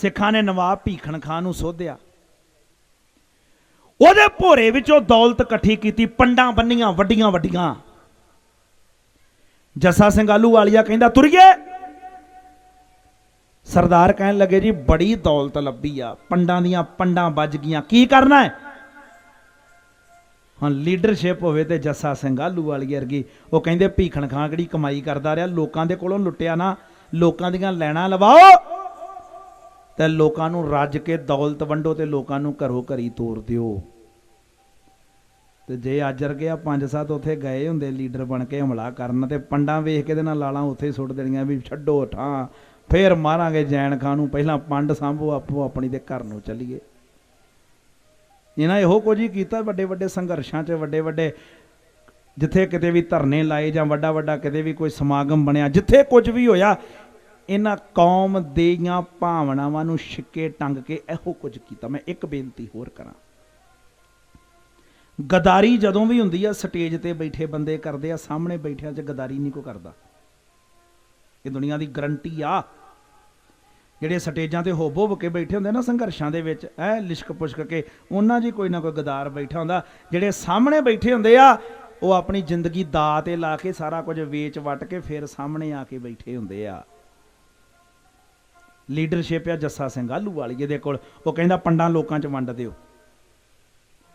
ਸਿੱਖਾਂ ਨੇ ਨਵਾਬ ਭੀਖਣ ਖਾਨ ਨੂੰ ਸੋਧਿਆ। ਉਹਦੇ ਭੋਰੇ ਵਿੱਚੋਂ ਦੌਲਤ ਇਕੱਠੀ ਕੀਤੀ, ਪੰਡਾਂ ਬੰਨੀਆਂ, ਵੱਡੀਆਂ ਵੱਡੀਆਂ। ਜੱਸਾ ਸਿੰਘ ਆਲੂ ਵਾਲੀਆ ਕਹਿੰਦਾ, ਤੁਰੀਏ! ਸਰਦਾਰ ਕਹਿਣ ਲੱਗੇ, ਜੀ, ਬੜੀ ਦੌਲਤ ਲੱਭੀ ਆ। ਪੰਡਾਂ ਦੀਆਂ ਪੰਡਾਂ ਵੱਜ ਗਈਆਂ। ਕੀ ਕਰਨਾ ਹੈ? ਹਾਂ ਲੀਡਰਸ਼ਿਪ ਹੋਵੇ ਤੇ ਜੱਸਾ ਸਿੰਘ ਆਲੂ ਆਲੂਵਾਲੀ ਵਰਗੀ, ਉਹ ਕਹਿੰਦੇ, ਭੀਖਣ ਖਾਂ ਕਿਹੜੀ ਕਮਾਈ ਕਰਦਾ ਰਿਹਾ? ਲੋਕਾਂ ਦੇ ਕੋਲੋਂ ਲੁੱਟਿਆ ਨਾ। ਲੋਕਾਂ ਦੀਆਂ ਲੈਣਾ ਲਵਾਓ। ਤੇ ਲੋਕਾਂ ਨੂੰ ਰੱਜ ਕੇ ਦੌਲਤ ਵੰਡੋ ਤੇ ਲੋਕਾਂ ਨੂੰ ਘਰੋ ਘਰੀ ਤੋਰ ਦਿਓ। ਤੇ ਜੇ ਅੱਜ ਵਰਗੇ ਆ ਪੰਜ ਸੱਤ ਉੱਥੇ ਗਏ ਹੁੰਦੇ ਲੀਡਰ ਬਣ ਕੇ ਹਮਲਾ ਕਰਨ ਤੇ ਪੰਡਾਂ ਵੇਖ ਕੇ ਦੇ ਨਾਲ ਲਾਲਾਂ ਉੱਥੇ ਸੁੱਟ ਦੇਣੀਆਂ ਵੀ ਛੱਡੋ ਠਾਂ ਫੇਰ ਮਾਰਾਂਗੇ ਜੈਨ ਖਾਨ ਨੂੰ, ਪਹਿਲਾਂ ਪੰਡ ਸੰਭੋ, ਆਪੋ ਆਪਣੀ ਦੇ ਘਰ ਨੂੰ ਚੱਲੀਏ। ਇਹਨਾਂ ਇਹੋ ਕੁਝ ਹੀ ਕੀਤਾ ਵੱਡੇ ਵੱਡੇ ਸੰਘਰਸ਼ਾਂ 'ਚ, ਵੱਡੇ ਵੱਡੇ ਜਿੱਥੇ ਕਿਤੇ ਵੀ ਧਰਨੇ ਲਾਏ ਜਾਂ ਵੱਡਾ ਵੱਡਾ ਕਿਤੇ ਵੀ ਕੋਈ ਸਮਾਗਮ ਬਣਿਆ, ਜਿੱਥੇ ਕੁਝ ਵੀ ਹੋਇਆ ਇਹਨਾਂ ਕੌਮ ਦੀਆਂ ਭਾਵਨਾਵਾਂ ਨੂੰ ਛਿੱਕੇ ਟੰਗ ਕੇ ਇਹੋ ਕੁਝ ਕੀਤਾ। ਮੈਂ ਇੱਕ ਬੇਨਤੀ ਹੋਰ ਕਰਾਂ। ਗਦਾਰੀ ਜਦੋਂ ਵੀ ਹੁੰਦੀ ਆ, ਸਟੇਜ ਤੇ ਬੈਠੇ ਬੰਦੇ ਕਰਦੇ ਆ, ਸਾਹਮਣੇ ਬੈਠਿਆਂ 'ਚ ਗਦਾਰੀ ਨਹੀਂ ਕੋ ਕਰਦਾ। ਇਹ ਦੁਨੀਆ ਦੀ ਗਰੰਟੀ ਆ। ਜਿਹੜੇ ਸਟੇਜਾਂ ਤੇ ਹੋਬ ਹੋਬ ਕੇ ਬੈਠੇ ਹੁੰਦੇ ਨਾ ਸੰਘਰਸ਼ਾਂ ਦੇ ਵਿੱਚ, ਐ ਲਿਸ਼ਕ ਪੁਸ਼ਕ ਕੇ, ਉਹਨਾਂ 'ਚ ਕੋਈ ਨਾ ਕੋਈ ਗਦਾਰ ਬੈਠਾ ਹੁੰਦਾ। ਜਿਹੜੇ ਸਾਹਮਣੇ ਬੈਠੇ ਹੁੰਦੇ ਆ, ਉਹ ਆਪਣੀ ਜ਼ਿੰਦਗੀ ਦਾ ਤੇ ਲਾ ਕੇ ਸਾਰਾ ਕੁਝ ਵੇਚ ਵਟ ਕੇ ਫਿਰ ਸਾਹਮਣੇ ਆ ਕੇ ਬੈਠੇ ਹੁੰਦੇ ਆ। ਲੀਡਰਸ਼ਿਪ ਆ ਜੱਸਾ ਸਿੰਘ ਆਲੂ ਵਾਲੀ ਦੇ ਕੋਲ। ਉਹ ਕਹਿੰਦਾ, ਪੰਡਾਂ ਲੋਕਾਂ 'ਚ ਵੰਡ ਦਿਓ।